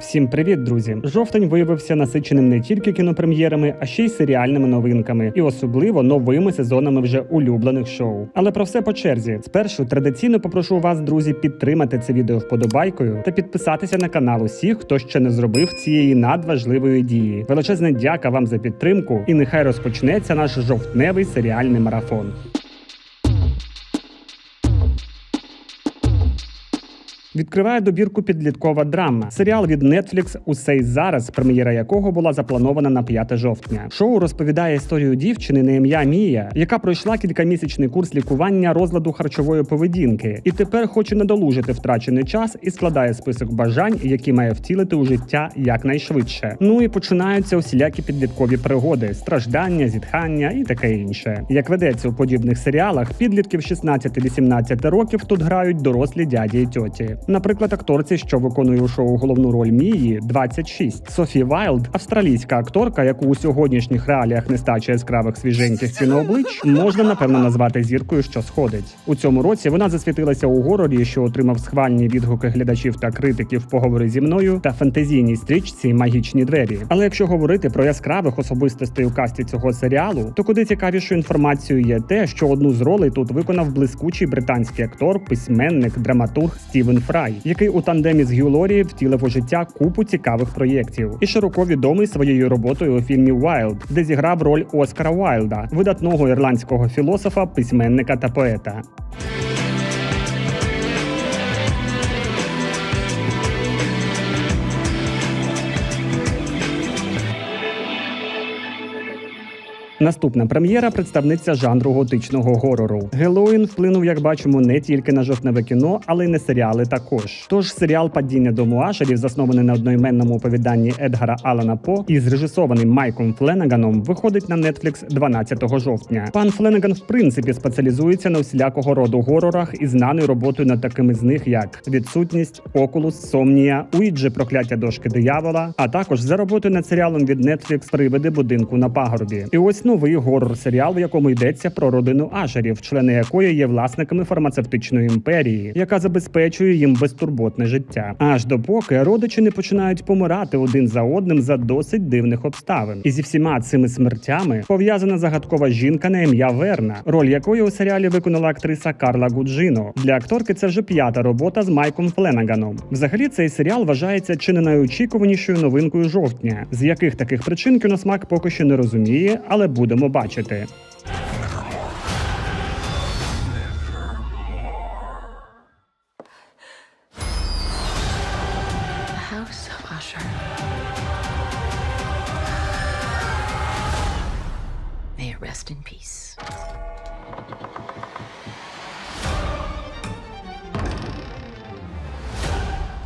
Всім привіт, друзі! Жовтень виявився насиченим не тільки кінопрем'єрами, а ще й серіальними новинками, і особливо новими сезонами вже улюблених шоу. Але про все по черзі. Спершу традиційно попрошу вас, друзі, підтримати це відео вподобайкою та підписатися на канал усіх, хто ще не зробив цієї надважливої дії. Величезна дяка вам за підтримку, і нехай розпочнеться наш жовтневий серіальний марафон. Відкриває добірку підліткова драма. Серіал від Netflix «Усе й зараз, прем'єра якого була запланована на 5 жовтня. Шоу розповідає історію дівчини на ім'я Мія, яка пройшла кількамісячний курс лікування розладу харчової поведінки, і тепер хоче надолужити втрачений час і складає список бажань, які має втілити у життя якнайшвидше. Ну і починаються усілякі підліткові пригоди, страждання, зітхання і таке інше. Як ведеться у подібних серіалах, підлітків 16-18 років тут грають дорослі дяді і тьоті. Наприклад, акторці, що виконує у шоу головну роль Мії, 26. Софі Вайлд, австралійська акторка, яку у сьогоднішніх реаліях нестача яскравих свіженьких кінооблич, можна напевно назвати зіркою, що сходить. У цьому році вона засвітилася у горорі, що отримав схвальні відгуки глядачів та критиків поговори зі мною та фентезійній стрічці Магічні двері. Але якщо говорити про яскравих особистостей у касті цього серіалу, то куди цікавішою інформацією є те, що одну з ролей тут виконав блискучий британський актор, письменник, драматург Стівен Фрай, який у тандемі з Гюлорі втілив у життя купу цікавих проєктів, і широко відомий своєю роботою у фільмі Вайлд, де зіграв роль Оскара Уайлда, видатного ірландського філософа, письменника та поета. Наступна прем'єра представниця жанру готичного горору. Гелоїн вплинув, як бачимо, не тільки на жовтневе кіно, але й на серіали також. Тож серіал Падіння дому Ашерів, заснований на одноіменному оповіданні Едгара Алана По і зрежисований Майком Фленаганом, виходить на Netflix 12 жовтня. Пан Фленаган, в принципі, спеціалізується на всілякого роду горорах і знаний роботою над такими з них, як відсутність, окулус, сомнія, уїджі прокляття дошки диявола, а також за роботою над серіалом від Netflix Привиди будинку на пагорбі. І ось новий горор-серіал, в якому йдеться про родину Ашерів, члени якої є власниками фармацевтичної імперії, яка забезпечує їм безтурботне життя. Аж допоки родичі не починають помирати один за одним за досить дивних обставин. І зі всіма цими смертями пов'язана загадкова жінка на ім'я Верна, роль якої у серіалі виконала актриса Карла Гуджино. Для акторки це вже п'ята робота з Майком Фленаганом. Взагалі, цей серіал вважається чи не найочікуванішою новинкою жовтня, з яких таких причин кіносмак поки що не розуміє, але будемо бачити. It rest in peace.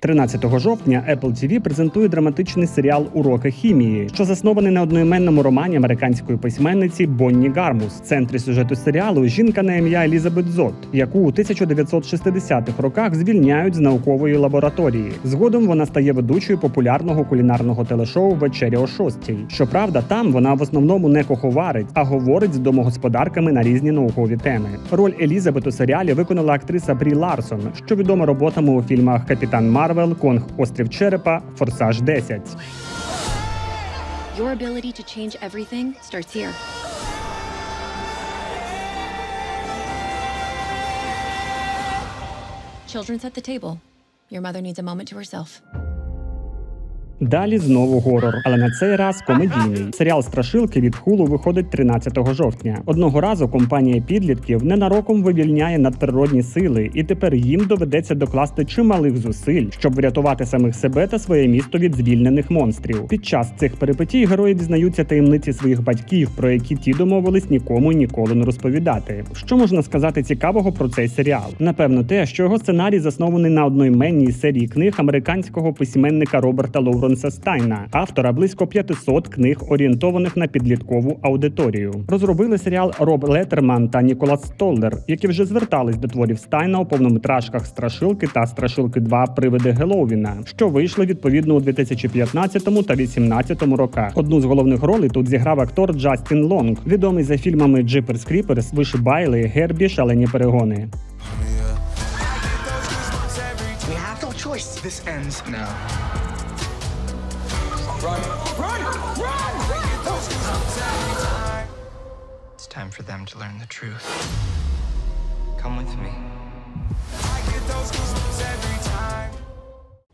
13 жовтня Apple TV презентує драматичний серіал Уроки хімії, що заснований на одноіменному романі американської письменниці Бонні Гармус. В центрі сюжету серіалу жінка на ім'я Елізабет Зот, яку у 1960-х роках звільняють з наукової лабораторії. Згодом вона стає ведучою популярного кулінарного телешоу Вечеря о шостій. Щоправда, там вона в основному не куховарить, а говорить з домогосподарками на різні наукові теми. Роль Елізабет у серіалі виконала актриса Брі Ларсон, що відома роботами у фільмах Капітан Марвел, Конг Острів Черепа, Форсаж 10. Your ability to change everything starts here. Children's at the table. Your mother needs a moment to herself. Далі знову горор, але на цей раз комедійний. Серіал Страшилки від Хулу виходить 13 жовтня. Одного разу компанія підлітків ненароком вивільняє надприродні сили, і тепер їм доведеться докласти чималих зусиль, щоб врятувати самих себе та своє місто від звільнених монстрів. Під час цих перипетій герої дізнаються таємниці своїх батьків, про які ті домовились нікому ніколи не розповідати. Що можна сказати цікавого про цей серіал? Напевно, те, що його сценарій заснований на одноіменній серії книг американського письменника Роберта Лоуренса Стайна, автора близько 500 книг, орієнтованих на підліткову аудиторію. Розробили серіал Роб Леттерман та Ніколас Столлер, які вже звертались до творів Стайна у повнометражках Страшилки та Страшилки 2 Привиди Геловіна, що вийшли відповідно у 2015 та 2018 роках. Одну з головних ролей тут зіграв актор Джастін Лонг, відомий за фільмами Джиперс Кріперс, Вишибайли, Гербі, Шалені перегони. We have no choice. This ends now. It's time for them to learn the truth. Come with me.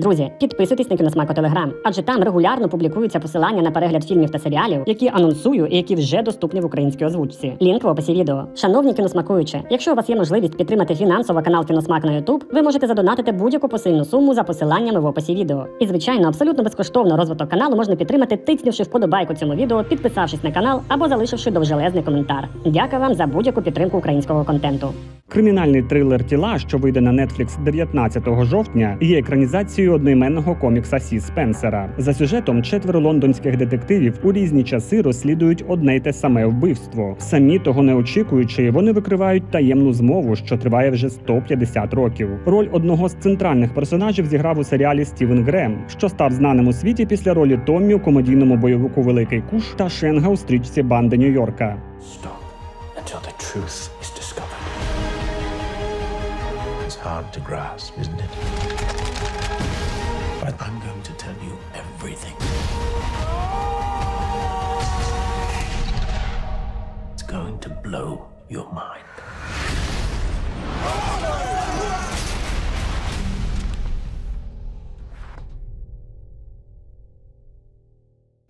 Друзі, підписуйтесь на кіносмак у Телеграм, адже там регулярно публікуються посилання на перегляд фільмів та серіалів, які анонсую і які вже доступні в українській озвучці. Лінк в описі відео. Шановні кіносмакуючі, якщо у вас є можливість підтримати фінансово канал Кіносмак на YouTube, ви можете задонатити будь-яку посильну суму за посиланнями в описі відео. І звичайно, абсолютно безкоштовно розвиток каналу можна підтримати, тицнувши вподобайку цьому відео, підписавшись на канал або залишивши довжелезний коментар. Дякую вам за будь-яку підтримку українського контенту. Кримінальний трилер Тіла, що вийде на Netflix 19 жовтня, є екранізацією одноіменного комікса Сі Спенсера. За сюжетом четверо лондонських детективів у різні часи розслідують одне й те саме вбивство. Самі того не очікуючи, вони викривають таємну змову, що триває вже 150 років. Роль одного з центральних персонажів зіграв у серіалі Стівен Грем, що став знаним у світі після ролі Томмі у комедійному бойовику Великий Куш та Шенга у стрічці Банди Нью-Йорка. Hard to grasp, isn't it? But I'm going to tell you everything. It's going to blow your mind.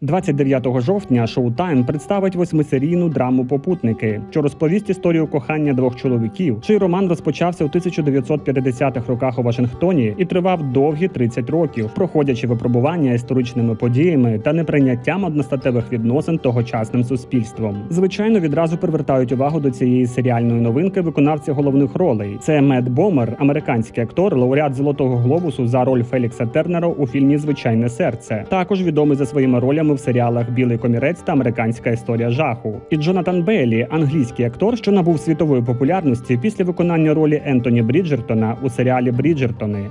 29 жовтня Showtime представить восьмисерійну драму Попутники, що розповість історію кохання двох чоловіків, чий роман розпочався у 1950-х роках у Вашингтоні і тривав довгі 30 років, проходячи випробування історичними подіями та неприйняттям одностатевих відносин тогочасним суспільством. Звичайно, відразу привертають увагу до цієї серіальної новинки виконавці головних ролей. Це Мед Бомер, американський актор, лауреат Золотого глобусу за роль Фелікса Тернера у фільмі Звичайне серце. Також відомий за своїми ролями в серіалах Білий комірець та Американська історія жаху. І Джонатан Бейлі, англійський актор, що набув світової популярності після виконання ролі Ентоні Бріджертона у серіалі Бріджертони.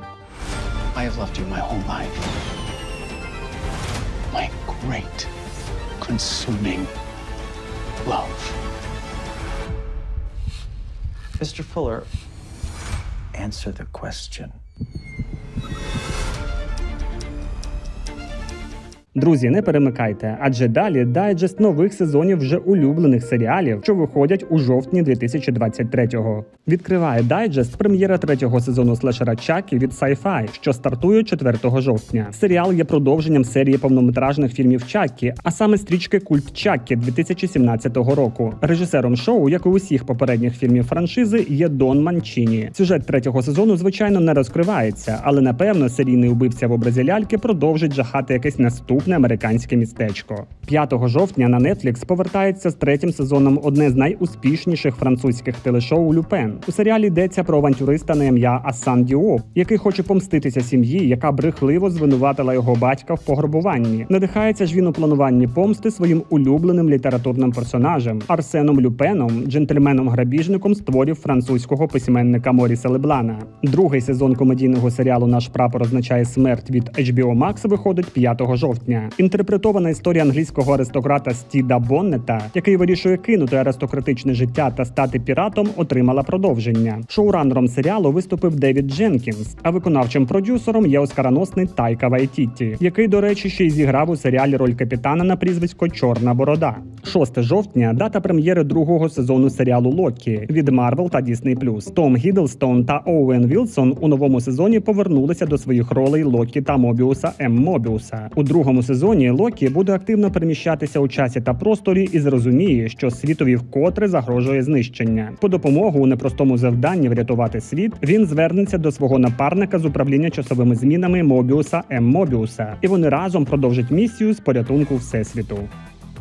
I have loved you my whole life. My great, consuming love. Mr. Fuller, Answer the question. Друзі, не перемикайте, адже далі дайджест нових сезонів вже улюблених серіалів, що виходять у жовтні 2023-го. Відкриває дайджест прем'єра третього сезону слешера Чакі від Sci-Fi, що стартує 4 жовтня. Серіал є продовженням серії повнометражних фільмів Чакі, а саме стрічки Культ Чакі 2017 року. Режисером шоу, як і усіх попередніх фільмів франшизи, є Дон Манчіні. Сюжет третього сезону, звичайно, не розкривається, але напевно серійний убивця в образі ляльки продовжить жахати якесь наступне американське містечко. 5 жовтня на Netflix повертається з третім сезоном одне з найуспішніших французьких телешоу Люпен. У серіалі йдеться про авантюриста на ім'я Асан Діоп, який хоче помститися сім'ї, яка брехливо звинуватила його батька в пограбуванні. Надихається ж він у плануванні помсти своїм улюбленим літературним персонажем Арсеном Люпеном, джентльменом-грабіжником з творів французького письменника Моріса Леблана. Другий сезон комедійного серіалу Наш прапор означає смерть від HBO Max виходить 5 жовтня. Інтерпретована історія англійського аристократа Стіда Боннета, який вирішує кинути аристократичне життя та стати піратом, отримала продовження. Шоуранером серіалу виступив Девід Дженкінс, а виконавчим продюсером є оскароносний Тайка Вайтіті, який, до речі, ще й зіграв у серіалі роль капітана на прізвисько Чорна Борода. 6 жовтня дата прем'єри другого сезону серіалу Локі від Marvel та Disney+. Том Гіддлстон та Оуен Вілсон у новому сезоні повернулися до своїх ролей Локі та Мобіуса М. Мобіуса. У другому сезоні Локі буде активно переміщатися у часі та просторі і зрозуміє, що світові вкотре загрожує знищення. По допомогу у непростому завданні врятувати світ він звернеться до свого напарника з управління часовими змінами Мобіуса М. Мобіуса, і вони разом продовжать місію з порятунку всесвіту.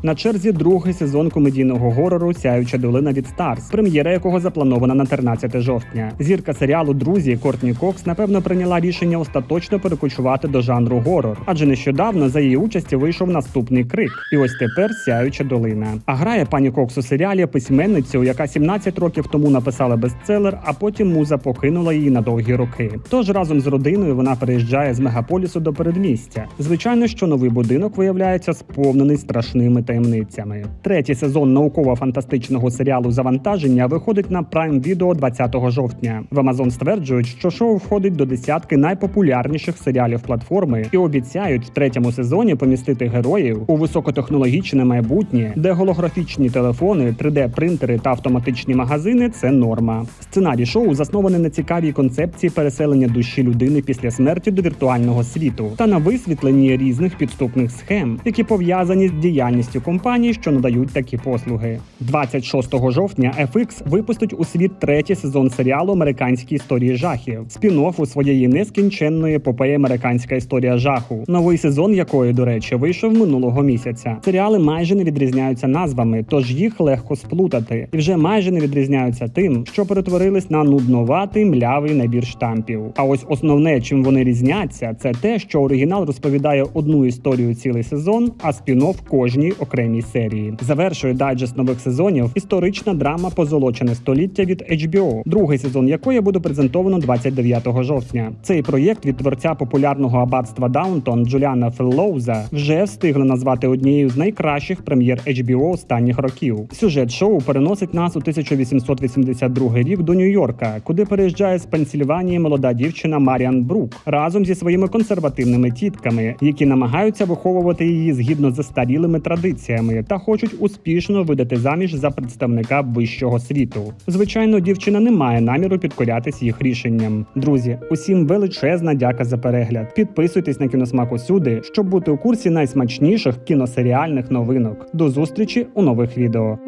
На черзі другий сезон комедійного горору Сяюча долина від Старс, прем'єра якого запланована на 13 жовтня. Зірка серіалу Друзі Кортні Кокс напевно прийняла рішення остаточно перекочувати до жанру горор, адже нещодавно за її участі вийшов наступний крик. І ось тепер Сяюча долина. А грає пані Кокс у серіалі письменницю, яка 17 років тому написала бестселер, а потім муза покинула її на довгі роки. Тож разом з родиною вона переїжджає з мегаполісу до передмістя. Звичайно, що новий будинок виявляється сповнений страшними таємницями. Третій сезон науково-фантастичного серіалу Завантаження виходить на Prime Video 20 жовтня. В Amazon стверджують, що шоу входить до десятки найпопулярніших серіалів платформи і обіцяють в третьому сезоні помістити героїв у високотехнологічне майбутнє, де голографічні телефони, 3D-принтери та автоматичні магазини це норма. Сценарій шоу заснований на цікавій концепції переселення душі людини після смерті до віртуального світу та на висвітленні різних підступних схем, які пов'язані з діяльністю компаній, що надають такі послуги. 26 жовтня FX випустить у світ третій сезон серіалу Американські історії жахів, спін-оффу своєї нескінченної епопеї Американська історія жаху, новий сезон якої, до речі, вийшов минулого місяця. Серіали майже не відрізняються назвами, тож їх легко сплутати, і вже майже не відрізняються тим, що перетворились на нудноватий млявий набір штампів. А ось основне, чим вони різняться, це те, що оригінал розповідає одну історію цілий сезон, а спін-офф кожній окремій серії. Завершує дайджест нових сезонів історична драма Позолочене століття від HBO, другий сезон якої буде презентовано 29 жовтня. Цей проєкт від творця популярного аббатства Даунтон Джуліана Феллоуза вже встигли назвати однією з найкращих прем'єр HBO останніх років. Сюжет шоу переносить нас у 1882 рік до Нью-Йорка, куди переїжджає з Пенсільванії молода дівчина Маріан Брук разом зі своїми консервативними тітками, які намагаються виховувати її згідно з застарілими традиціями та хочуть успішно видати заміж за представника вищого світу. Звичайно, дівчина не має наміру підкорятись їх рішенням. Друзі, усім величезна дяка за перегляд. Підписуйтесь на кіносмак усюди, щоб бути у курсі найсмачніших кіносеріальних новинок. До зустрічі у нових відео.